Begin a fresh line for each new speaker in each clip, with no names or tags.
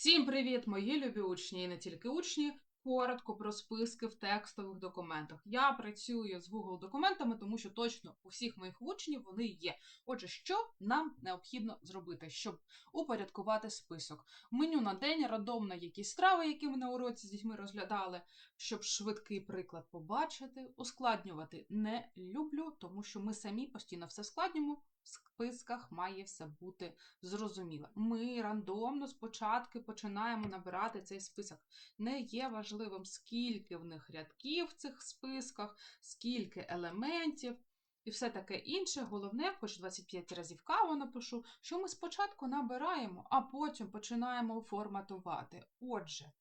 Всім привіт, мої любі учні і не тільки учні. Коротко про списки в текстових документах. Я працюю з Google документами, тому що точно у всіх моїх учнів вони є. Отже, що нам необхідно зробити, щоб упорядкувати список? Меню на день, рандомно якісь страви, які ми на уроці з дітьми розглядали, щоб швидкий приклад побачити. Ускладнювати не люблю, тому що ми самі постійно все складнюємо. В списках має все бути зрозуміло. Ми рандомно спочатку починаємо набирати цей список. Не є важливим, скільки в них рядків в цих списках, скільки елементів і все таке інше. Головне, хоч 25 разів каву напишу, що ми спочатку набираємо, а потім починаємо форматувати. Отже,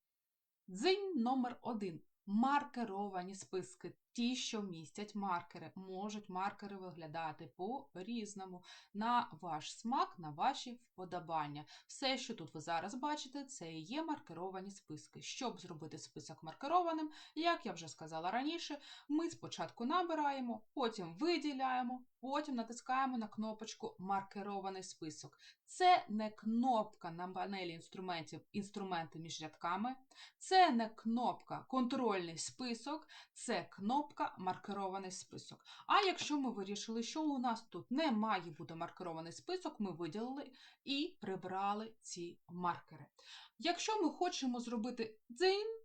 дзинь номер один. Маркеровані списки. Ті, що містять маркери, можуть маркери виглядати по-різному на ваш смак, на ваші вподобання. Все, що тут ви зараз бачите, це і є маркеровані списки. Щоб зробити список маркерованим, як я вже сказала раніше, ми спочатку набираємо, потім виділяємо, потім натискаємо на кнопочку Маркерований список. Це не кнопка на панелі інструментів інструменти між рядками, це не кнопка Контрольний список, це кнопка Маркерований список. А якщо ми вирішили, що у нас тут не має бути маркерований список, ми виділили і прибрали ці маркери. Якщо ми хочемо зробити дзинь,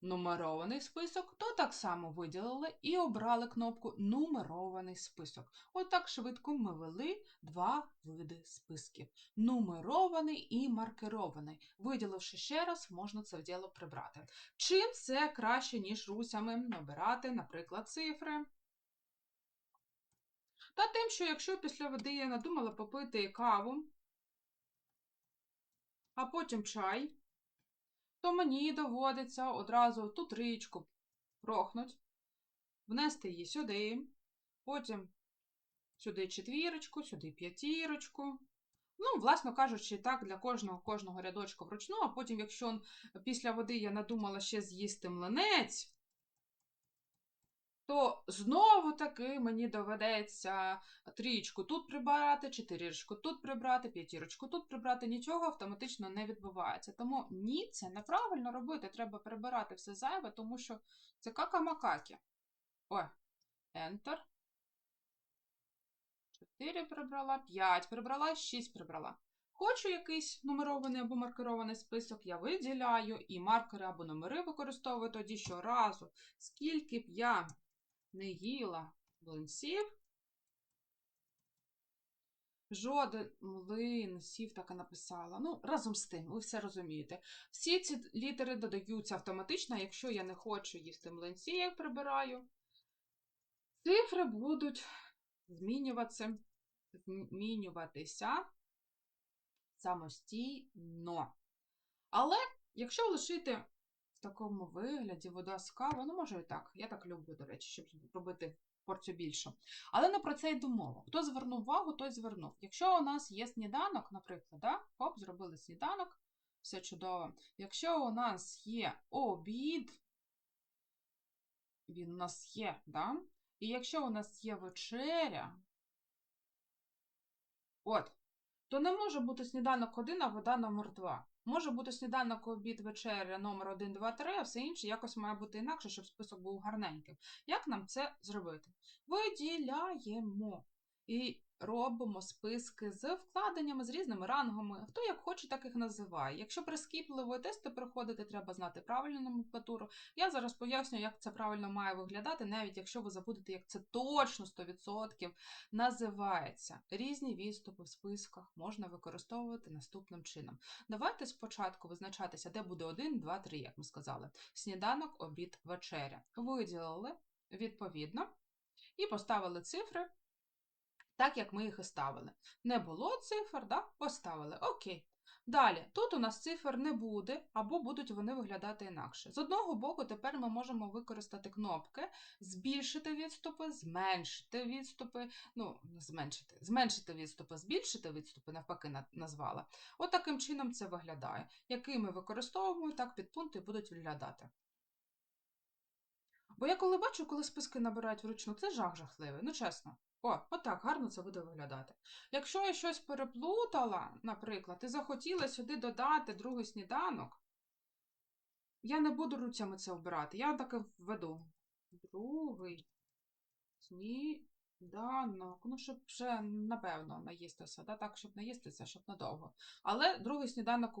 нумерований список, то так само виділили і обрали кнопку Нумерований список. Отак швидко ми вели два види списків: нумерований і маркерований. Виділивши ще раз, можна це діло прибрати. Чим це краще, ніж русями набирати, наприклад, цифри? Та тим, що якщо після води я надумала попити каву, а потім чай, то мені доводиться одразу ту тричку прохнуть, внести її сюди, потім сюди четвірочку, сюди п'ятірочку. Ну, власно кажучи, так, для кожного кожного рядочку вручну, а потім, якщо після води я надумала ще з'їсти млинець, то знову таки мені доведеться трієчку тут прибрати, чотирічку тут прибрати, п'ятірочку тут прибрати, нічого автоматично не відбувається. Тому ні, це неправильно робити. Треба прибирати все зайве, тому що це кака-макаки. Ой, Enter. 4 прибрала, 5 прибрала, 6 прибрала. Хочу якийсь нумерований або маркерований список, я виділяю і маркери або номери використовую тоді щоразу, скільки б я не їла млинців. Жоден млинців так і написала. Ну, разом з тим, ви все розумієте. Всі ці літери додаються автоматично, якщо я не хочу їсти млинці, я їх прибираю. Цифри будуть змінюватися, змінюватися самостійно. Але якщо лишити в такому вигляді вода з ну, може і так. Я так люблю, до речі, щоб робити порцію більшу. Але не про це йду мова. Хто звернув увагу, той звернув. Якщо у нас є сніданок, наприклад, да? хоп, зробили сніданок, все чудово. Якщо у нас є обід, він у нас є, да? і якщо у нас є вечеря, от, то не може бути сніданок 1, а вода номер 2. Може бути сніданок, обід, вечеря номер 1, 2, 3, а все інше якось має бути інакше, щоб список був гарненьким. Як нам це зробити? Виділяємо і робимо списки з вкладеннями, з різними рангами. Хто як хоче, так їх називає. Якщо прискіпливо тести приходити, треба знати правильну номенклатуру. Я зараз поясню, як це правильно має виглядати, навіть якщо ви забудете, як це точно 100% називається. Різні відступи в списках можна використовувати наступним чином. Давайте спочатку визначатися, де буде 1, 2, 3, як ми сказали. Сніданок, обід, вечеря. Виділили відповідно і поставили цифри так як ми їх і ставили. Не було цифр, да? поставили. Окей. Далі, тут у нас цифр не буде, або будуть вони виглядати інакше. З одного боку, тепер ми можемо використати кнопки, збільшити відступи, зменшити відступи, ну, зменшити, зменшити відступи, збільшити відступи, навпаки, назвала. От таким чином це виглядає. Який ми використовуємо, так підпункти будуть виглядати. Бо я коли бачу, коли списки набирають вручну, це жах жахливий, ну чесно. О, отак гарно це буде виглядати. Якщо я щось переплутала, наприклад, і захотіла сюди додати другий сніданок, я не буду руцями це обирати. Я таки введу. Другий сніданок. Ну, щоб вже, напевно, наїстися. Да? Так, щоб наїстися, щоб надовго. Але другий сніданок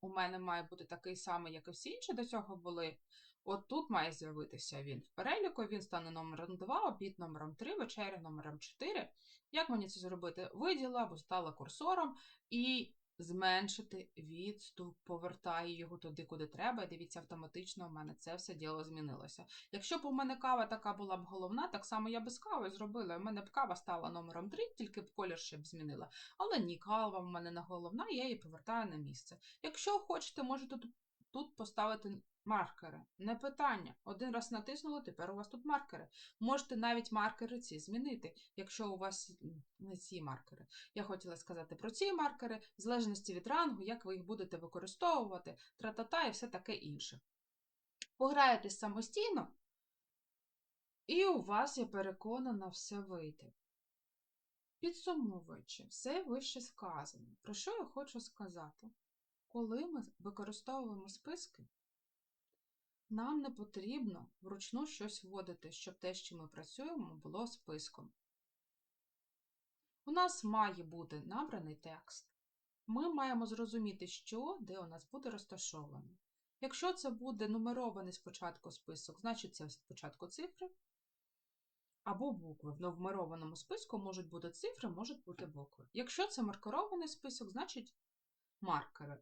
у мене має бути такий самий, як і всі інші до цього були. От тут має з'явитися він в переліку, він стане номером 2, обід номером 3, вечеря номером 4. Як мені це зробити? Виділа або стала курсором і зменшити відступ, повертаю його туди, куди треба. І дивіться, автоматично у мене це все діло змінилося. Якщо б у мене кава така була б головна, так само я без кави зробила. У мене б кава стала номером 3, тільки б колір ще б змінила. Але ні, кава в мене не головна, я її повертаю на місце. Якщо хочете, можете тут, тут поставити маркери. Не питання. Один раз натиснули, тепер у вас тут маркери. Можете навіть маркери ці змінити, якщо у вас не ці маркери. Я хотіла сказати про ці маркери, в залежності від рангу, як ви їх будете використовувати, тра-та-та і все таке інше. Пограєтесь самостійно, і у вас, я переконана, все вийде. Підсумовуючи все вище сказане, про що я хочу сказати? Коли ми використовуємо списки, нам не потрібно вручну щось вводити, щоб те, що ми працюємо, було списком. У нас має бути набраний текст. Ми маємо зрозуміти, що де у нас буде розташовано. Якщо це буде нумерований спочатку список, значить це спочатку цифри або букви. В нумерованому списку можуть бути цифри, можуть бути букви. Якщо це маркерований список, значить маркери.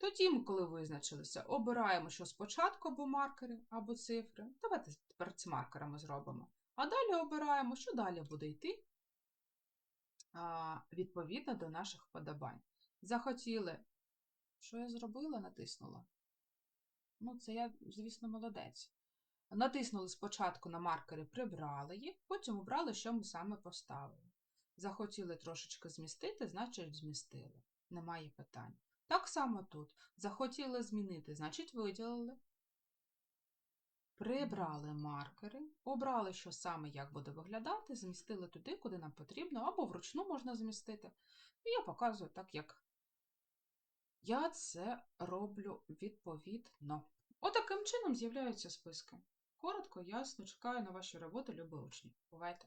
Тоді, коли визначилися, обираємо, що спочатку або маркери, або цифри. Давайте тепер з маркерами зробимо. А далі обираємо, що далі буде йти відповідно до наших вподобань. Захотіли, що я зробила, натиснула. Ну, це я, звісно, молодець. Натиснули спочатку на маркери, прибрали їх, потім обрали, що ми саме поставили. Захотіли трошечки змістити, значить змістили. Немає питань. Так само тут. Захотіли змінити, значить виділили. Прибрали маркери, обрали, що саме як буде виглядати, змістили туди, куди нам потрібно, або вручну можна змістити. І я показую так, як я це роблю відповідно. Отаким чином з'являються списки. Коротко, ясно, чекаю на ваші роботи, любі учні. Бувайте!